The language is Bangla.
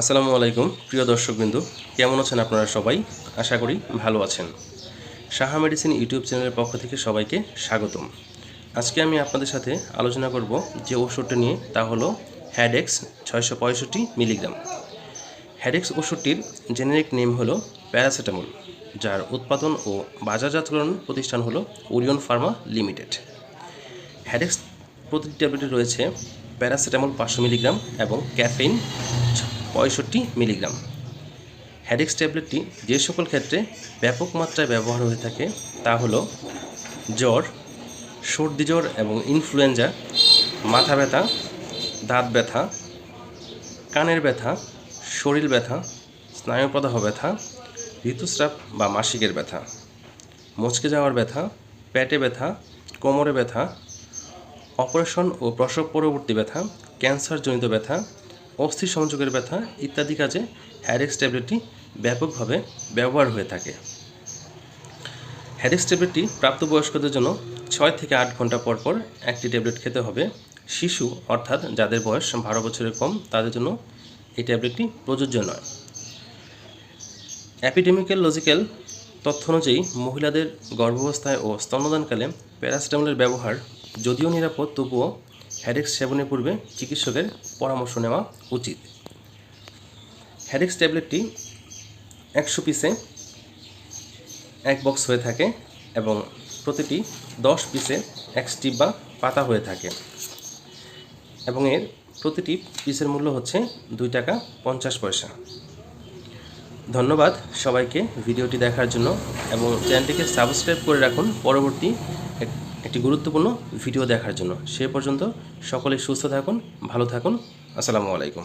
আসসালামু আলাইকুম, প্রিয় দর্শকবৃন্দু। কেমন আছেন আপনারা সবাই? আশা করি ভালো আছেন। সাহা মেডিসিন ইউটিউব চ্যানেলের পক্ষ থেকে সবাইকে স্বাগতম। আজকে আমি আপনাদের সাথে আলোচনা করব যে ওষুধটা নিয়ে, তা হলো হ্যাডেক্স ছয়শো পঁয়ষট্টি মিলিগ্রাম। হ্যাডেক্স ওষুধটির জেনেরিক নেম হলো প্যারাসিটামল যার উৎপাদন ও বাজারজাতকরণ প্রতিষ্ঠান হলো ওরিয়ন ফার্মা লিমিটেড হ্যাডেক্স প্রতিটি ট্যাবলেটে রয়েছে প্যারাসিটামল পাঁচশো মিলিগ্রাম এবং ক্যাফেইন পঁয়ষট্টি মিলিগ্রাম। হ্যাডেক্স ট্যাবলেটটি যে সকল ক্ষেত্রে ব্যাপক মাত্রায় ব্যবহার হয়ে থাকে তা হলো জ্বর, সর্দি জ্বর এবং ইনফ্লুয়েঞ্জা, মাথা ব্যথা, দাঁত ব্যথা, কানের ব্যথা, শরীর ব্যথা, স্নায়ুপ্রদাহ ব্যথা, ঋতুস্রাব বা মাসিকের ব্যথা, মচকে যাওয়ার ব্যথা, পেটে ব্যথা, কোমরে ব্যথা, অপারেশন ও প্রসব পরবর্তী ব্যথা, ক্যান্সারজনিত ব্যথা অস্থি সংযোগের ব্যথা ইত্যাদি কাজে হ্যাডেক্স ট্যাবলেটটি ব্যাপকভাবে ব্যবহার হয়ে থাকে। হ্যাডেক্স ট্যাবলেটটি প্রাপ্তবয়স্কদের জন্য ছয় থেকে আট ঘণ্টা পর পর একটি ট্যাবলেট খেতে হবে। শিশু, অর্থাৎ যাদের বয়স বারো বছরের কম, তাদের জন্য এই ট্যাবলেটটি প্রযোজ্য নয়। অ্যাপিডেমিক্যাল লজিক্যাল তথ্য অনুযায়ী মহিলাদের গর্ভাবস্থায় ও স্তন্যদানকালে প্যারাসিটামলের ব্যবহার যদিও নিরাপদ, তবুও হ্যাডেক্স সেবনের পূর্বে চিকিৎসকের পরামর্শ নেওয়া উচিত। হ্যাডেক্স ট্যাবলেটটি একশো পিসে এক বক্স হয়ে থাকে এবং প্রতিটি দশ পিসে এক স্টিপ বা পাতা হয়ে থাকে। এবং এর প্রতিটি পিসের মূল্য হচ্ছে দুই টাকা পঞ্চাশ পয়সা। ধন্যবাদ সবাইকে ভিডিওটি দেখার জন্য এবং চ্যানেলটিকে সাবস্ক্রাইব করে রাখুন। পরবর্তী একটি গুরুত্বপূর্ণ ভিডিও দেখার জন্য সে পর্যন্ত সকলে সুস্থ থাকুন ভালো থাকুন। আসসালামু আলাইকুম।